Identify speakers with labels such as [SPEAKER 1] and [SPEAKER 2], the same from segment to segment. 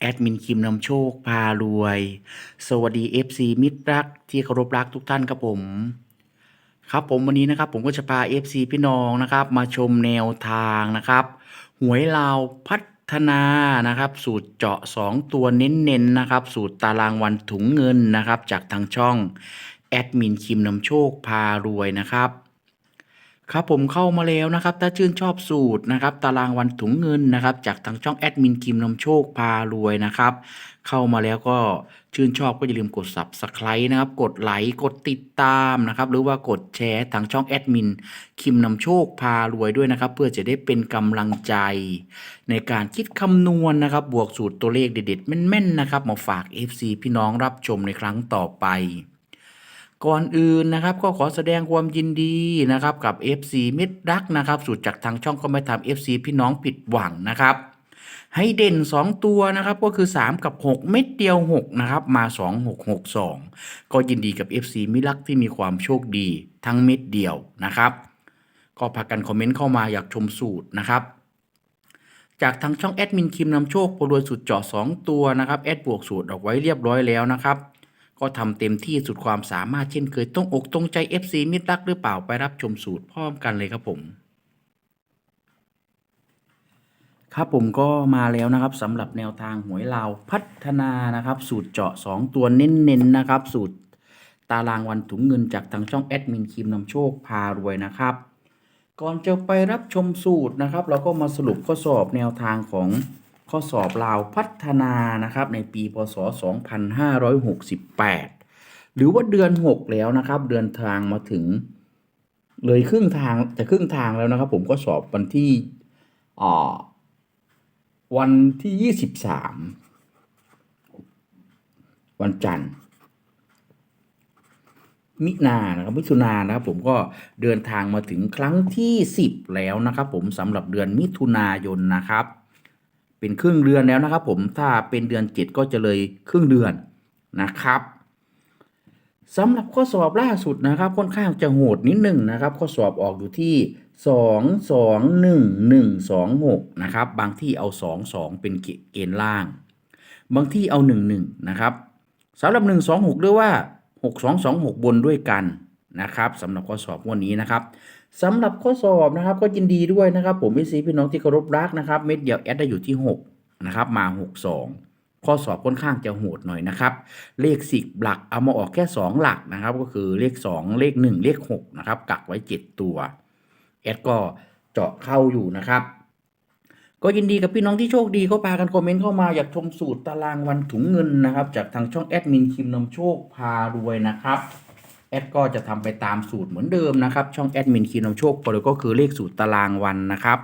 [SPEAKER 1] แอดมินคิมนำโชคพารวย สวัสดี FC มิตรรักที่เคารพรักทุกท่านครับผม ครับผมวันนี้นะครับผมก็จะพา FC พี่น้องนะครับ มาชมแนวทางนะครับ หวยลาวพัฒนานะครับ สูตรเจาะ 2 ตัวเน้นๆนะครับ สูตรตารางวันถุงเงินนะครับ จากทางช่องแอดมินคิมนำโชคพารวยนะครับ ครับผมเข้ามาแล้วนะครับ ถ้าชื่นชอบสูตรนะครับ ตารางวันถุงเงินนะครับ จากทางช่องแอดมินคิมนำโชคพารวยนะครับ เข้ามาแล้วก็ชื่นชอบก็อย่าลืมกด subscribe นะครับ กดไลค์กดติดตามนะครับ หรือว่ากดแชร์ทางช่องแอดมินคิมนำโชคพารวยด้วยนะครับ เพื่อจะได้เป็นกำลังใจ ในการคิดคำนวณนะครับ บวกสูตรตัวเลขเด็ดๆแม่นๆนะครับ มาฝาก FC พี่น้องรับชมในครั้งต่อไป ก่อนอื่นนะครับก็ขอแสดงความยินดีนะครับกับ FC มิตรรักนะครับสูตรจากทางช่องก็ไม่ทำ FC พี่น้องผิดหวังนะครับ ให้เด่น 2 ตัวนะครับก็คือ 3 กับ 6 เม็ดเดียว 6 นะครับ มา 2 6 6 2 ก็ยินดีกับ FC มิตรรักที่มีความโชคดีทั้งเม็ดเดียวนะครับ ก็พากันคอมเมนต์เข้ามาอยากชมสูตรนะครับจากทางช่องแอดมินคิมนำโชคโปรยสูตรเจาะ2 ตัวนะครับแอดบวกสูตรออกไว้เรียบร้อยแล้วนะครับ ก็ทำเต็มที่สุดความสามารถเช่นเคยต้องอกตรงใจ FC มิตรรักหรือเปล่าไปรับชมสูตรพร้อมกันเลยครับผม ครับผมก็มาแล้วนะครับสำหรับแนวทางหวยลาวพัฒนานะครับ สูตรเจาะ 2 ตัวเน้นๆนะครับ สูตรตารางวันถุงเงินจากทางช่องแอดมินคิมนำโชคพารวยนะครับ ก่อนจะไปรับชมสูตรนะครับ เราก็มาสรุปข้อสอบแนวทางของ ข้อสอบลาวพัฒนานะครับในปีพศ 2568 หรือว่าเดือน 6 แล้วนะครับ เดินทางมาถึง เลยครึ่งทางจะครึ่งทางแล้วนะครับ ผมก็สอบวันที่วันที่ 23 วันจันทร์มินานะครับมิถุนานะครับผมก็เดินทางมาถึงครั้งที่ 10 แล้วนะครับ ผมสำหรับเดือนมิถุนายนนะครับ เป็นครึ่งเดือนแล้วนะครับ ผมถ้าเป็นเดือน 7 ก็จะเลยครึ่งเดือนนะครับสำหรับข้อสอบล่าสุดนะครับ ค่อนข้างจะโหดนิดหนึ่งนะครับ ข้อสอบออกอยู่ที่ 2 2 1 1 2 6นะครับบางที่เอา 2 2 เป็นเกณฑ์ล่าง บางที่เอา 1 1นะครับสำหรับ 1 2 6เรียกว่า 6 2 2 6 บนด้วยกันนะครับสำหรับข้อสอบวันนี้นะครับ สำหรับข้อสอบนะครับ ก็ยินดีด้วยนะครับ ผมพี่ซีพี่น้องที่เคารพรักนะครับ เม็ดเดียวแอดได้อยู่ที่ 6 นะครับ มา 6 2ข้อสอบค่อนข้างจะโหดหน่อยนะครับ เลข 10 หลักเอามาออกแค่ 2 หลักนะครับ ก็คือเลข 2 เลข 1 เลข6นะครับกักไว้ 7 ตัวแอดก็เจาะเข้าอยู่นะครับ ก็ยินดีกับพี่น้องที่โชคดีเขาพากันคอมเมนต์เข้ามาอยากชมสูตรตารางวันถุงเงินนะครับ จากทางช่องแอดมินคิมนำโชคพารวยนะครับ แอดก็จะทำไปตามสูตรเหมือนเดิมนะครับ ช่องแอดมินคิมนำโชคพารวยก็คือเลขสูตรตารางวันนะครับ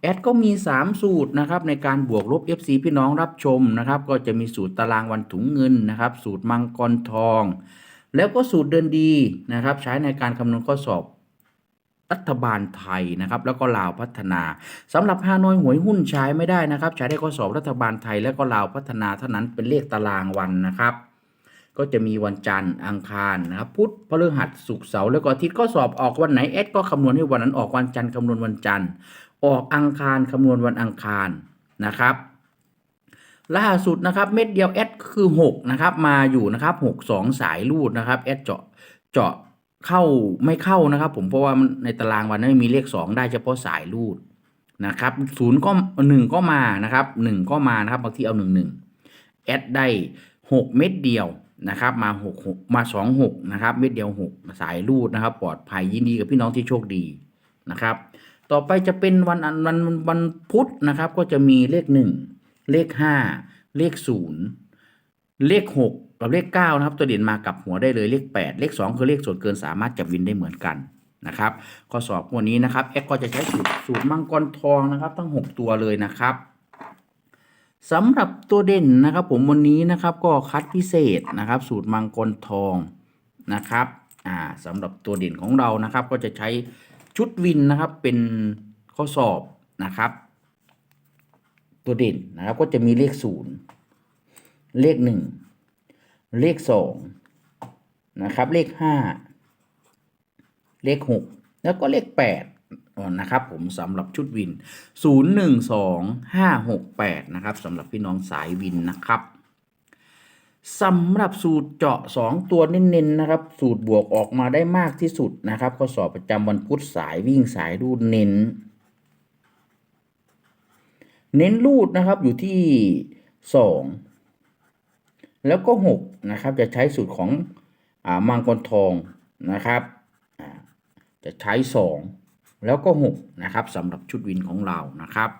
[SPEAKER 1] แอดก็มี 3 สูตรนะครับในการบวกลบ FC พี่น้องรับชมนะครับ ก็จะมีสูตรตารางวันถุงเงินนะครับ สูตรมังกรทอง แล้วก็สูตรเดินดีนะครับ ใช้ในการคำนวณข้อสอบรัฐบาลไทยนะครับ แล้วก็ลาวพัฒนาสำหรับฮานอยหวยหุ้นใช้ไม่ได้นะครับ ใช้ได้ข้อสอบรัฐบาลไทย และก็ลาวพัฒนาเท่านั้นเป็นเลขตารางวันนะครับ ก็จะมีวันจันทร์อังคารนะครับพุธพฤหัสศุกร์เสาร์แล้วก็อาทิตย์ข้อสอบออกวันไหนแอดก็คำนวณให้วันนั้นออกวันจันทร์คำนวณวันจันทร์ ออกอังคารคำนวณวันอังคารนะครับล่าสุดนะครับเม็ดเดียวแอดคือ 6 นะครับมาอยู่นะครับ 6 2 สายรูดนะครับแอดเจาะเจาะเข้าไม่เข้านะครับ ผมเพราะว่าในตารางวันนั้นมีเลข 2 ได้เฉพาะสายรูดนะครับศูนย์ก็หนึ่งก็มานะครับหนึ่งก็มานะครับบางทีเอาหนึ่งหนึ่งแอดได้6เม็ดเดียว นะครับมา6มา2 6นะครับเม็ดเดียว 6 สายรูดนะครับ ปลอดภัยยินดีกับพี่น้องที่โชคดีนะครับ ต่อไปจะเป็นวันอันวันวันพุธนะครับ ก็จะมีเลขหนึ่งเลขห้าเลขศูนย์เลขหกกับเลขเก้านะครับ ตัวเด่นมากับหัวได้เลยเลขแปดเลขสองคือเลขส่วนเกินสามารถจับวินได้เหมือนกันนะครับข้อสอบวันนี้นะครับแอดก็จะใช้สูตรสูตรมังกรทองนะครับ ทั้งหกตัวเลยนะครับ สำหรับตัวเด่นนะครับ ผมวันนี้นะครับก็คัดพิเศษนะครับ สูตรมังกรทองนะครับอ่าสำหรับตัวเด่นของเรานะครับ ก็จะใช้ชุดวินนะครับเป็นข้อสอบนะครับ ตัวเด่นนะครับก็จะมีเลขศูนย์เลขหนึ่งเลขสองนะครับ เลขห้าเลขหกแล้วก็เลขแปด นะครับผมสำหรับชุดวินศูนย์หนึ่งสองห้าหกแปดนะครับสำหรับพี่น้องสายวินนะครับสำหรับสูตรเจาะ 2 ตัวเน้นๆนะครับ สูตรบวกออกมาได้มากที่สุดนะครับข้อสอบประจำวันพุธสายวิ่งสายรูดเน้น เน้นรูดนะครับอยู่ที่สองแล้วก็หกนะครับจะใช้สูตรของอมังกรทองนะครับจะใช้สอง แล้วก็หกนะครับสำหรับชุดวินของเรานะครับ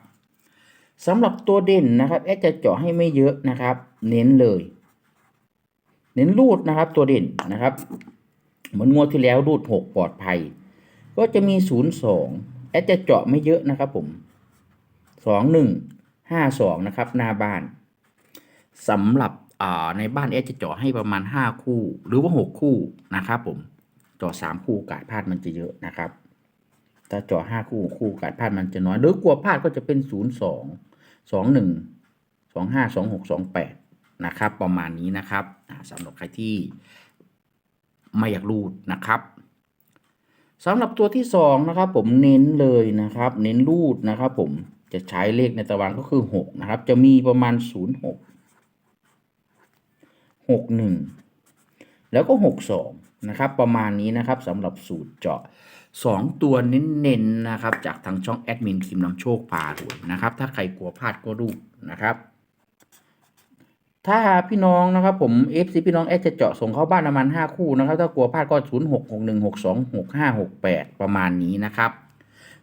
[SPEAKER 1] สำหรับตัวเด่นนะครับแอดจะเจาะให้ไม่เยอะนะครับ เน้นเลย เน้นรูดนะครับตัวเด่นนะครับ เหมือนงวดที่แล้วรูดหกปลอดภัย ก็จะมีศูนย์สองแอดจะเจาะไม่เยอะนะครับผมสองหนึ่งห้าสองนะครับ หน้าบ้านสำหรับในบ้านเอสจะเจาะให้ประมาณห้าคู่ หรือว่าหกคู่นะครับผมเจาะสามคู่โอกาสพลาดมันจะเยอะนะครับ ถ้าเจาะห้าคู่คู่โอกาสพลาดมันจะน้อยหรือกลัวพลาดก็จะเป็นศูนย์สองสองหนึ่งสองห้าสองหกสองแปดนะครับ ประมาณนี้นะครับสำหรับใครที่ไม่อยากรูดนะครับสำหรับตัวที่สองนะครับ ผมเน้นเลยนะครับ เน้นรูดนะครับ ผมจะใช้เลขในตารางก็คือหกนะครับ จะมีประมาณศูนย์หกหกหนึ่งแล้วก็หกสอง นะครับ ประมาณนี้นะครับสำหรับสูตรเจาะสองตัวเน้นๆนะครับ จากทางช่องแอดมินคิมนำโชคพารวยนะครับ ถ้าใครกลัวพลาดก็รูดนะครับ ถ้าพี่น้องนะครับผม FC พี่น้องแอดจะเจาะส่งเข้าบ้านประมาณ 5 คู่นะครับ ถ้ากลัวพลาดก็ 0 6 6 1 6 2 6 5 6 8 ประมาณนี้นะครับ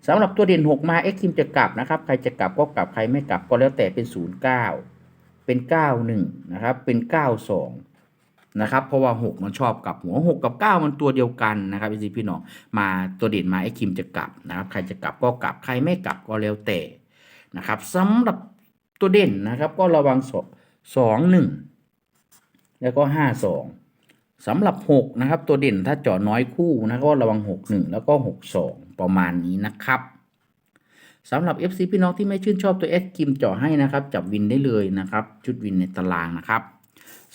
[SPEAKER 1] สำหรับตัวเด่น 6 มา X คิมจะกลับนะครับ ใครจะกลับก็กลับใครไม่กลับก็แล้วแต่เป็น 0 9 เป็น 91 นะครับ เป็น 92 นะครับเพราะว่า 6 มันชอบกับหัว 6 กับ 9 มันตัวเดียวกันนะครับ FC พี่น้องมาตัวเด่นมา X คิมจะกลับนะครับใครจะกลับก็กลับใครไม่กลับก็แล้วแต่นะครับสำหรับตัวเด่นนะครับก็ระวังสองหนึ่งแล้วก็ห้าสองสำหรับหกนะครับ ตัวเด่นถ้าเจาะน้อยคู่นะก็ระวังหกหนึ่งแล้วก็หกสองประมาณนี้นะครับสำหรับ FC พี่น้องที่ไม่ชื่นชอบตัวเอสกิมเจาะให้นะครับ จับวินได้เลยนะครับ ชุดวินในตารางนะครับ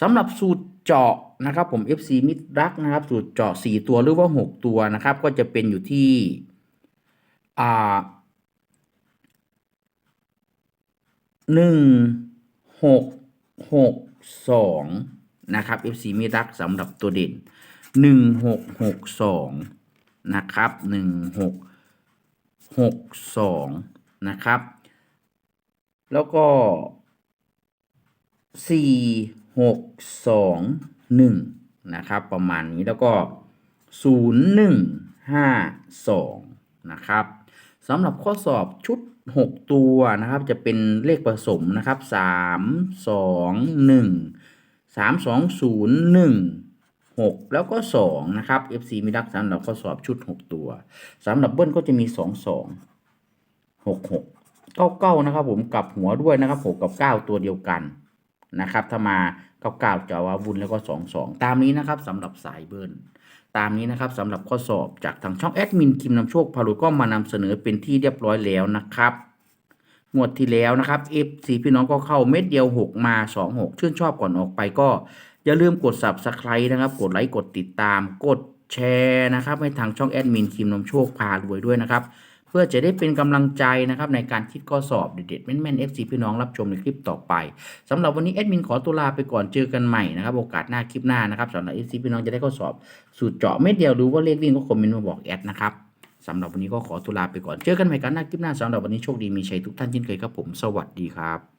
[SPEAKER 1] สำหรับสูตรเจาะนะครับผม FC มิตรรักนะครับ สูตรเจาะ 4 ตัวหรือว่า 6 ตัวนะครับ ก็จะเป็นอยู่ที่อ่าหนึ่งหกหกสองนะครับ FC มิรักสำหรับตัวเด่นหนึ่งหกหกสองนะครับหนึ่งหกหกสองนะครับ แล้วก็สี่ หกสองหนึ่งนะครับ ประมาณนี้แล้วก็ศูนย์หนึ่งห้าสองนะครับสำหรับข้อสอบชุด 6 ตัวนะครับ จะเป็นเลขผสมนะครับ 3 2 1 3 2 0 1 6 แล้วก็2นะครับ FC มีรักสำหรับข้อสอบชุด 6 ตัวสำหรับเบิ้ลก็จะมี 2 2 6 6 9 9 นะครับผมกลับหัวด้วยนะครับ6กับ 9 ตัวเดียวกัน นะครับถ้ามา99จะว่าวุ่นแล้วก็ 2 2 ตามนี้นะครับสำหรับสายเบิ้ลตามนี้นะครับสำหรับข้อสอบจากทางช่องแอดมินคิมนำโชคพารุก็มานำเสนอเป็นที่เรียบร้อยแล้วนะครับงวดที่แล้วนะครับ FC พี่น้องก็เข้าเม็ดเดียว 6 มา 2 6 ชื่นชอบก่อนออกไปก็ อย่าลืมกด Subscribe นะครับ กดไลค์กดติดตาม กดแชร์นะครับ ให้ทางช่องแอดมินคิมนำโชคพารวยด้วยนะครับ พื่อจะได้เป็นกำลังใจนะครับในการคิดข้อสอบเด็ดๆแม่นๆ FC พี่น้องรับชมในคลิปต่อไปสำหรับวันนี้แอดมินขอตัวลาไปก่อนเจอกันใหม่นะครับโอกาสหน้าคลิปหน้านะครับสำหรับ FC พี่น้องจะได้ข้อสอบสูตรเจาะเม็ดเดียวรู้ว่าเลขวิ่งก็คอมเมนต์มาบอกแอดนะครับสำหรับวันนี้ก็ขอตัวลาไปก่อนเจอกันใหม่กันหน้าคลิปหน้าสำหรับวันนี้โชคดีมีชัยทุกท่านเช่นเคยครับผม สวัสดีครับ